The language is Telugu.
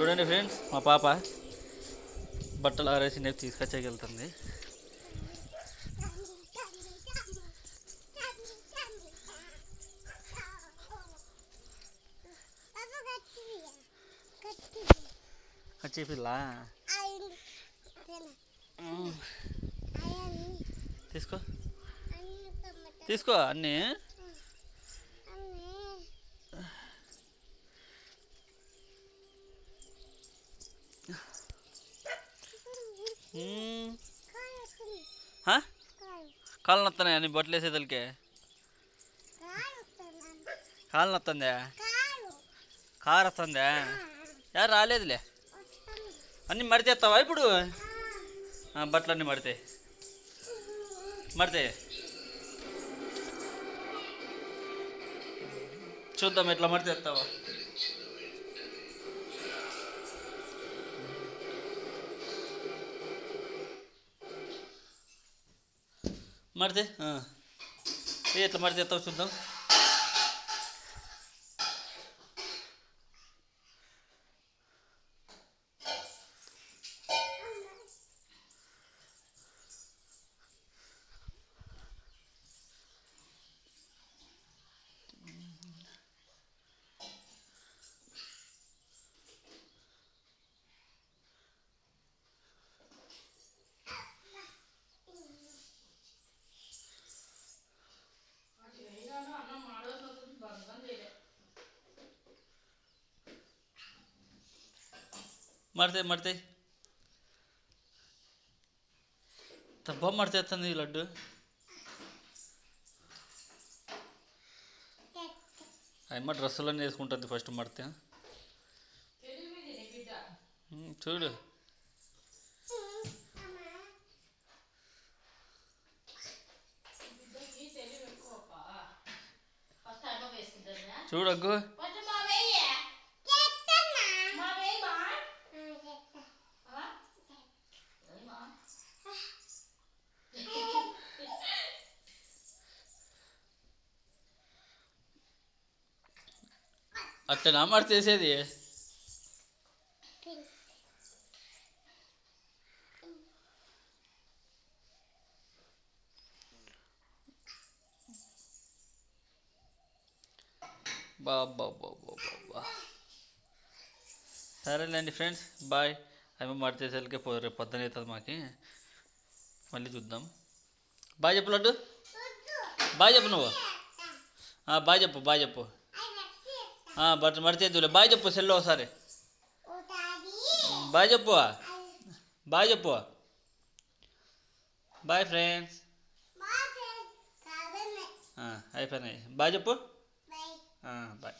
చూడండి ఫ్రెండ్స్ మా పాప బట్టలు ఆరేసి నేను తీసుకొచ్చేకెళ్తుంది. వచ్చే పిల్ల తీసుకో. తీసుకో అన్నీ. కాళ్ళు నొస్తున్నాయి అన్ని బట్టలు వేసేదలికే? కాళ్ళు నొత్తుందా? కారు వస్తుందా? యారు రాలేదులే. అన్నీ మడితేస్తావా ఇప్పుడు? ఆ, బట్టలన్నీ మడితే మడితే చూద్దాం ఎట్లా మడితేస్తావా. మడితే ఆ. ఏ ఎట్లా మడితేస్తావు చూద్దాం మడితే మడితే తప్ప మడితేస్తుంది ఈ లడ్డు. అమ్మ డ్రెస్సులన్నీ వేసుకుంటుంది ఫస్ట్ మడితే చూడు. చూడగ్గు అట్లా మడి చేసేది? బాబా సరేలేండి ఫ్రెండ్స్ బాయ్. అవి మడి పో రేపు పొద్దున అవుతుంది మాకి. మళ్ళీ చూద్దాం. బాయ్ చెప్పు లడ్డు. బాయ్ చెప్పు నువ్వు. బాయ్ చెప్పు బాయ్ చెప్పు. బట్ మడిచేద్దులే బాయ్ చెప్పు సెల్లో ఒకసారి. బాయ్ చెప్పు. బాయ్ చెప్పు. Bye friends. అయిపోయినాయి. బాయ్ చెప్పు. బాయ్.